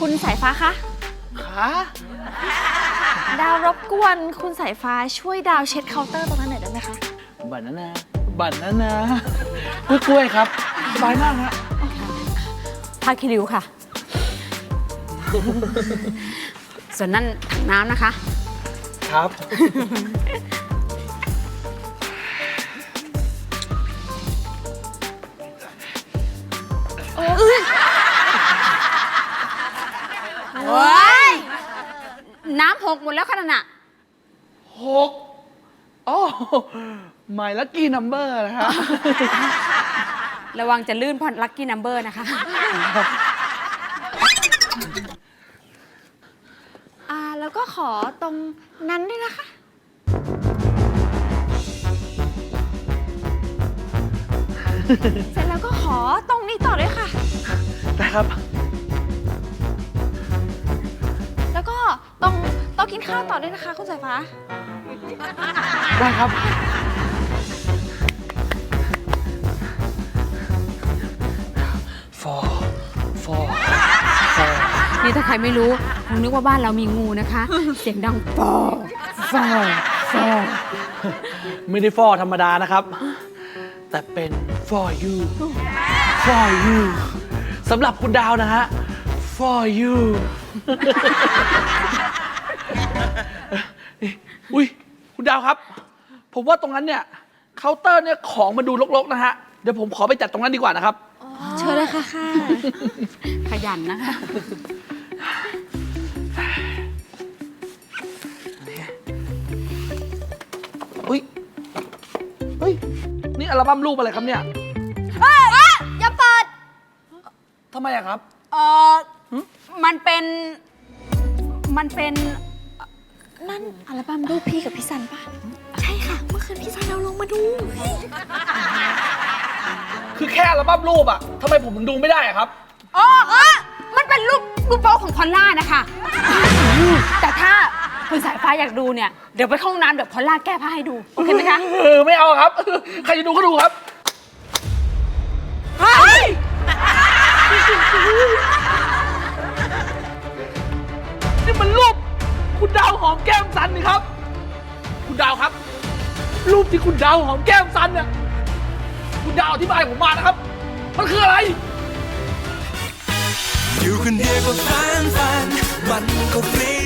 คุณสายฟ้าคะขาดาวรบกวนคุณสายฟ้าช่วยดาวเช็ดเคาน์เตอร์ตรงนั้นหน่อยได้ไหมคะ บันนานาบันนานากล้วยๆครับ สบายมากฮะผ้าคีริ้วค่ะ ส่วนนั่นถังน้ำนะคะ ครับ โอ้ยน้ำหกหมดแล้วขนาดน่ะ หกโอ้ my lucky number นะฮะ ระวังจะลื่นเพราะลัคกี้นัมเบอร์นะคะ อ่า แล้วก็ขอตรงนั้นด้วยนะคะ เสร็จแล้วก็ขอตรงนี้ต่อด้วยค่ะ ได้ครับ กินข้าวต่อด้วยนะคะ คุณสายฟ้า ได้ครับ for for for นี่ถ้าใครไม่รู้คงนึกว่าบ้านเรามีงูนะคะ เสียงดังปอฟอฟอไม่ได้ for ธรรมดานะครับ แต่เป็น for you for you สำหรับคุณดาวนะฮะ for you อุ้ยคุณดาวครับ ผมว่าตรงนั้นเนี่ยเคาน์เตอร์เนี่ยของมันดูรกๆนะฮะ เดี๋ยวผมขอไปจัดตรงนั้นดีกว่านะครับ เชิญเลยค่ะ ขยันนะคะ อุ้ยเฮ้ย นี่อัลบั้มรูปอะไรครับเนี่ยอย่าเปิด ทำไมอะครับ เออมันเป็น มันเป็น นั่นอัลบั้มรูปพี่กับพี่ซันป่ะ ใช่ค่ะ เมื่อคืนพี่ซันเอาลงมาดู คือแค่อัลบั้มรูปอะทำไมผมถึงดูไม่ได้อะครับ อ๋อเออมันเป็นรูปรูปโป๊ของพอลล่านะคะ แต่ถ้าคุณสายฟ้าอยากดูเนี่ย เดี๋ยวไปเข้าห้องน้ำเดี๋ยวพอลล่าแก้ผ้าให้ดู โอเคไหมคะ เออ ไม่เอาครับ ใครจะดูก็ดูครับ คุณดาวหอมแก้มสันนี่ครับ คุณดาวครับ รูปที่คุณดาวหอมแก้มสันเนี่ยคุณดาวอธิบายผมมานะครับ มันคืออะไร อยู่คนเดียวก็ฟันฟันมันก็ฟรี